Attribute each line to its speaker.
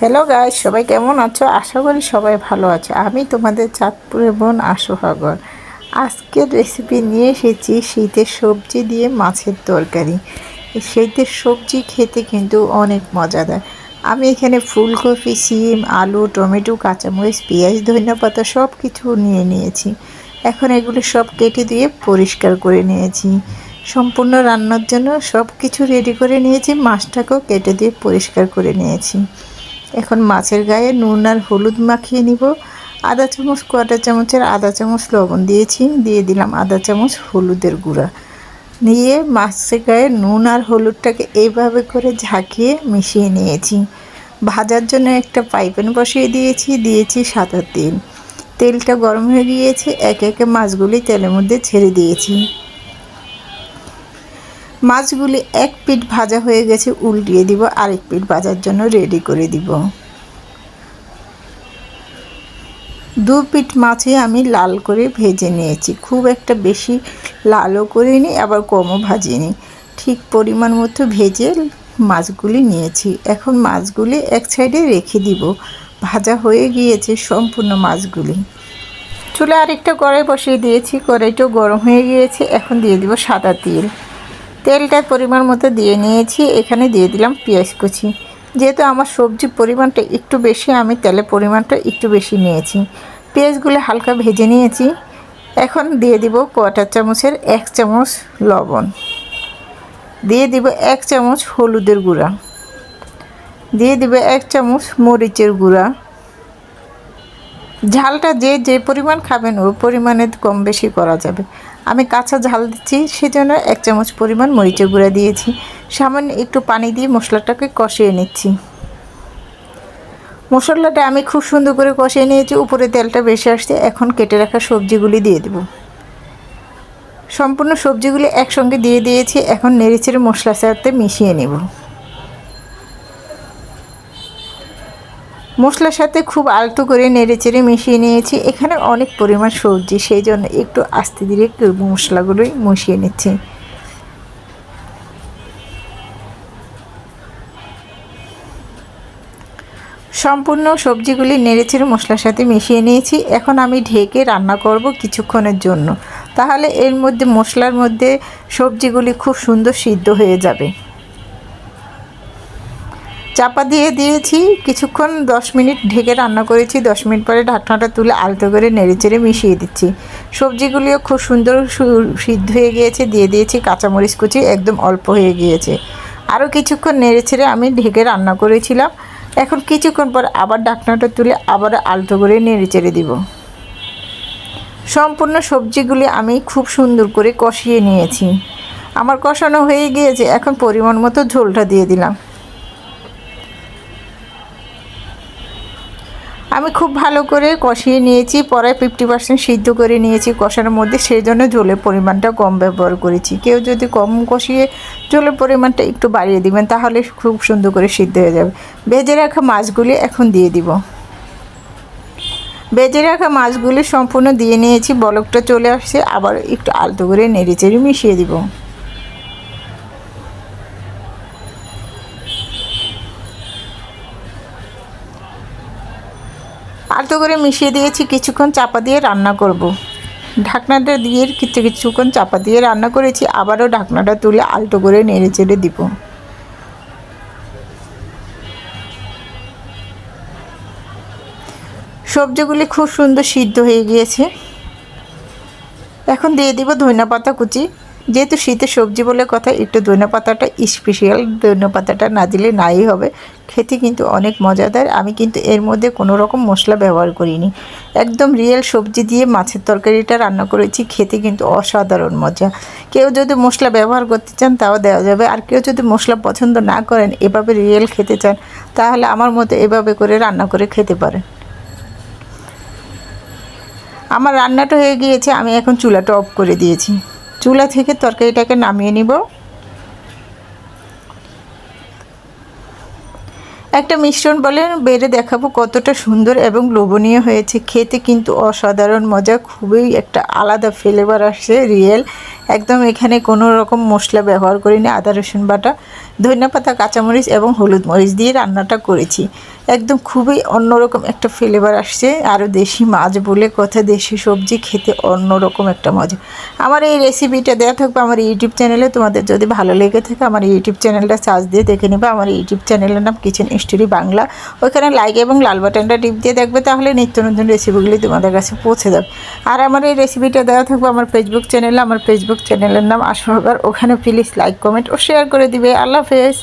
Speaker 1: Hello guys সবাই কেমন আছো? আশা করি সবাই ভালো আছে। আমি তোমাদের চাঁদপুরের বোন আশুহাগর। আজকের রেসিপি নিয়ে এসেছি শীতের সবজি দিয়ে মাছের তরকারি। শীতের সবজি খেতে কিন্তু অনেক মজাদার। আমি এখানে ফুলকপি, সিম, আলু, টমেটো, কাঁচামরিচ, পেঁয়াজ, ধনিয়া পাতা সব কিছু নিয়ে নিয়েছি। এখন এগুলো সব কেটে দিয়ে পরিষ্কার করে নিয়েছি। সম্পূর্ণ রান্নার জন্য সব কিছু রেডি করে নিয়েছি। মাছটাকেও কেটে দিয়ে পরিষ্কার করে নিয়েছি। এখন মাছের গায়ে নুন আর হলুদ মাখিয়ে নিব। আধা চামচ, কোয়াটা চামচের আধা চামচ লবণ দিয়েছি, দিয়ে দিলাম আধা চামচ হলুদের গুঁড়া। নিয়ে মাছের গায়ে নুন আর হলুদটাকে এইভাবে করে ঝাঁকিয়ে মিশিয়ে নিয়েছি। ভাজার জন্য একটা পাইপেন বসিয়ে দিয়েছি দিয়েছি সাদা তেল। তেলটা গরম হয়ে গিয়েছে, একে একে মাছগুলি তেলের মধ্যে ছেড়ে দিয়েছি। মাছগুলি এক পিঠ ভাজা হয়ে গেছে, উল্টিয়ে দিব, আরেক পিঠ ভাজার জন্য রেডি করে দিব। দু পিঠ মাছে আমি লাল করে ভেজে নিয়েছি। খুব একটা বেশি লালও করিনি, আবার কমও ভাজিনি। ঠিক পরিমাণ মতো ভেজে মাছগুলি নিয়েছি। এখন মাছগুলি এক সাইডে রেখে দিব। ভাজা হয়ে গিয়েছে সম্পূর্ণ মাছগুলি। চুলে আরেকটা কড়াই বসিয়ে দিয়েছি। কড়াইটাও গরম হয়ে গিয়েছে। এখন দিয়ে দিব সাদা তেল। তেলটা পরিমাণ মতো দিয়ে নিয়েছি। এখানে দিয়ে দিলাম পেঁয়াজ কুচি। যেহেতু আমার সবজির পরিমাণটা একটু বেশি, আমি তেলের পরিমাণটা একটু বেশি নিয়েছি। পেঁয়াজগুলো হালকা ভেজে নিয়েছি। এখন দিয়ে দিব কোয়াটার চামচের এক চামচ লবণ। দিয়ে দিব এক চামচ হলুদের গুঁড়া। দিয়ে দিব এক চামচ মরিচের গুঁড়া। ঝালটা যে যে পরিমাণ খাবেন, ওই পরিমাণে কম বেশি করা যাবে। আমি কাঁচা ঝাল দিচ্ছি, সেজন্য এক চামচ পরিমাণ মরিচের গুঁড়া দিয়েছি। সামান্য একটু পানি দিয়ে মশলাটাকে কষিয়ে নিচ্ছি। মশলাটা আমি খুব সুন্দর করে কষিয়ে নিয়েছি, উপরে তেলটা বেশি আসছে, এখন কেটে রাখা সবজিগুলি দিয়ে দেব। সম্পূর্ণ সবজিগুলি একসঙ্গে দিয়ে দিয়েছি, এখন নেড়েচেড়ে মশলার সাথে মিশিয়ে নেব। মশলার সাথে খুব আলতো করে নেড়ে চেড়ে মিশিয়ে নিয়েছি। এখানে অনেক পরিমাণ সবজি সেই জন্য একটু আস্তে ধীরে মশলাগুলোই মিশিয়ে নিচ্ছি। সম্পূর্ণ সবজিগুলি নেড়েচেড়ে মশলার সাথে মিশিয়ে নিয়েছি। এখন আমি ঢেকে রান্না করব কিছুক্ষণের জন্য। তাহলে এর মধ্যে মশলার মধ্যে সবজিগুলি খুব সুন্দর সিদ্ধ হয়ে যাবে। চাপা দিয়ে দিয়েছি। কিছুক্ষণ দশ মিনিট ঢেকে রান্না করেছি। দশ মিনিট পরে ঢাকনাটা তুলে আলতো করে নেড়েচেড়ে মিশিয়ে দিচ্ছি। সবজিগুলিও খুব সুন্দর সিদ্ধ হয়ে গিয়েছে। দিয়ে দিয়েছি কাঁচামরিচ কুচি, একদম অল্প হয়ে গিয়েছে। আরও কিছুক্ষণ নেড়েচেড়ে আমি ঢেকে রান্না করেছিলাম। এখন কিছুক্ষণ পর আবার ঢাকনাটা তুলে আবার আলতো করে নেড়েচেড়ে দিব। সম্পূর্ণ সবজিগুলি আমি খুব সুন্দর করে কষিয়ে নিয়েছি। আমার কষানো হয়ে গিয়েছে। এখন পরিমাণ মতো ঝোলটা দিয়ে দিলাম। আমি খুব ভালো করে কষিয়ে নিয়েছি, পরে ফিফটি পার্সেন্ট সিদ্ধ করে নিয়েছি কষানোর মধ্যে সেই জন্য জলের পরিমাণটা কম ব্যবহার করেছি। কেউ যদি কম কষিয়ে জলের পরিমাণটা একটু বাড়িয়ে দিবেন, তাহলে খুব সুন্দর করে সিদ্ধ হয়ে যাবে। ভেজে রাখা মাছগুলি এখন দিয়ে দিব। ভেজে রাখা মাছগুলি সম্পূর্ণ দিয়ে নিয়েছি, বলকটা চলে আসছে, আবার একটু আলতো করে নেড়ে চেড়ে মিশিয়ে দিব। আলতো করে মিশিয়ে দিয়েছি, কিছুক্ষণ চাপা দিয়ে রান্না করব। ঢাকনাটা দিয়ে কিছু কিছুক্ষণ চাপা দিয়ে রান্না করেছি, আবারও ঢাকনাটা তুলে আলতো করে নেড়ে চেড়ে দিব। সবজিগুলি খুব সুন্দর সিদ্ধ হয়ে গিয়েছে। এখন দিয়ে দিব ধনিয়া পাতা কুচি। যেহেতু শীতের সবজি বলে কথা, একটু ধনে পাতাটা স্পেশাল ধনে পাতাটা না দিলে নাই হবে। খেতে কিন্তু অনেক মজাদার। আমি কিন্তু এর মধ্যে কোনো রকম মশলা ব্যবহার করিনি। একদম রিয়েল সবজি দিয়ে মাছের তরকারিটা রান্না করেছি, খেতে কিন্তু অসাধারণ মজা। কেউ যদি মশলা ব্যবহার করতে চান, তাও দেওয়া যাবে। আর কেউ যদি মশলা পছন্দ না করেন, এভাবে রিয়েল খেতে চান, তাহলে আমার মতো এভাবে করে রান্না করে খেতে পারেন। আমার রান্নাটা হয়ে গিয়েছে, আমি এখন চুলাটা অফ করে দিয়েছি। চুলা থেকে তরকারিটাকে নামিয়ে নিব। একটা মিশ্রণ বলে বেড়ে দেখাবো কতটা সুন্দর এবং লোভনীয় হয়েছে। খেতে কিন্তু অসাধারণ মজা, খুবই একটা আলাদা ফ্লেভার আসছে রিয়েল একদম এখানে কোনো রকম মশলা ব্যবহার করিনি, আদা রসুন বাটা। ধনিয়া পাতা কাঁচামরিচ এবং হলুদ মরিচ দিয়ে রান্নাটা করেছি। একদম খুবই অন্যরকম একটা ফ্লেভার আসছে। আরও দেশি মাছ বলে কথা, দেশি সবজি খেতে অন্যরকম একটা মজা। আমার এই রেসিপিটা দেওয়া থাকবে আমার ইউটিউব চ্যানেলে তোমাদের যদি ভালো লেগে থাকে, আমার ইউটিউব চ্যানেলটা সার্চ দিয়ে দেখে নেবে। আমার ইউটিউব চ্যানেলের নাম কিচেন স্টোরি বাংলা ওইখানে লাইক এবং লাল বাটনটা টিপ দিয়ে দেখবে, তাহলে নিত্য নতুন রেসিপিগুলি তোমাদের কাছে পৌঁছে যাবে। আর আমার এই রেসিপিটা দেওয়া থাকবে আমার ফেসবুক চ্যানেলে আমার ফেসবুক চ্যানেলের নাম আশাহগার ওখানে প্লিজ লাইক কমেন্ট ও শেয়ার করে দিবে। আল্লাহ হাফেজ